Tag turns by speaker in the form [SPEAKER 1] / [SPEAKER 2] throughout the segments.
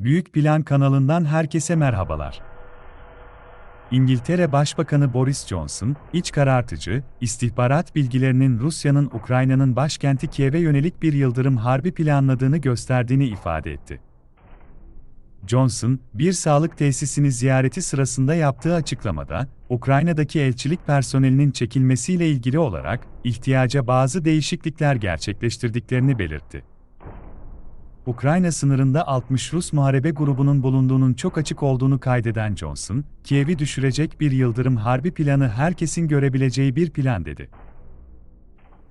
[SPEAKER 1] Büyük Plan kanalından herkese merhabalar. İngiltere Başbakanı Boris Johnson, iç karartıcı, istihbarat bilgilerinin Rusya'nın Ukrayna'nın başkenti Kiev'e yönelik bir yıldırım harbi planladığını gösterdiğini ifade etti. Johnson, bir sağlık tesisini ziyareti sırasında yaptığı açıklamada, Ukrayna'daki elçilik personelinin çekilmesiyle ilgili olarak ihtiyaca bazı değişiklikler gerçekleştirdiklerini belirtti. Ukrayna sınırında 60 Rus muharebe grubunun bulunduğunun çok açık olduğunu kaydeden Johnson, Kiev'i düşürecek bir yıldırım harbi planı herkesin görebileceği bir plan dedi.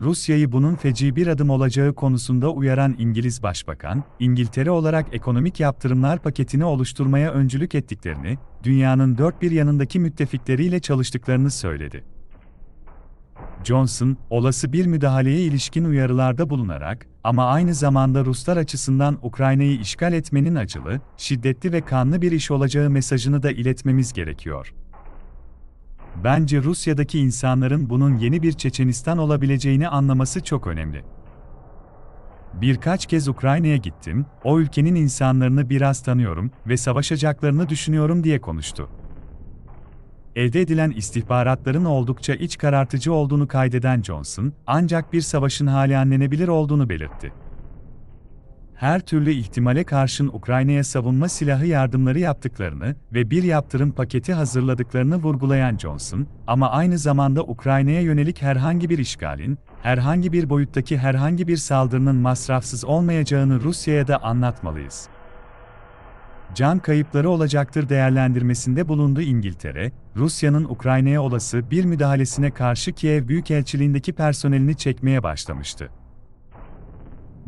[SPEAKER 1] Rusya'yı bunun feci bir adım olacağı konusunda uyaran İngiliz Başbakan, İngiltere olarak ekonomik yaptırımlar paketini oluşturmaya öncülük ettiklerini, dünyanın dört bir yanındaki müttefikleriyle çalıştıklarını söyledi. Johnson, olası bir müdahaleye ilişkin uyarılarda bulunarak, ama aynı zamanda Ruslar açısından Ukrayna'yı işgal etmenin acılı, şiddetli ve kanlı bir iş olacağı mesajını da iletmemiz gerekiyor. Bence Rusya'daki insanların bunun yeni bir Çeçenistan olabileceğini anlaması çok önemli. Birkaç kez Ukrayna'ya gittim, o ülkenin insanlarını biraz tanıyorum ve savaşacaklarını düşünüyorum diye konuştu. Elde edilen istihbaratların oldukça iç karartıcı olduğunu kaydeden Johnson, ancak bir savaşın hali anlenebilir olduğunu belirtti. Her türlü ihtimale karşın Ukrayna'ya savunma silahı yardımları yaptıklarını ve bir yaptırım paketi hazırladıklarını vurgulayan Johnson, ama aynı zamanda Ukrayna'ya yönelik herhangi bir işgalin, herhangi bir boyuttaki herhangi bir saldırının masrafsız olmayacağını Rusya'ya da anlatmalıyız can kayıpları olacaktır değerlendirmesinde bulundu İngiltere, Rusya'nın Ukrayna'ya olası bir müdahalesine karşı Kiev Büyükelçiliğindeki personelini çekmeye başlamıştı.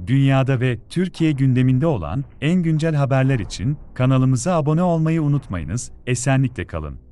[SPEAKER 1] Dünyada ve Türkiye gündeminde olan en güncel haberler için kanalımıza abone olmayı unutmayınız, esenlikle kalın.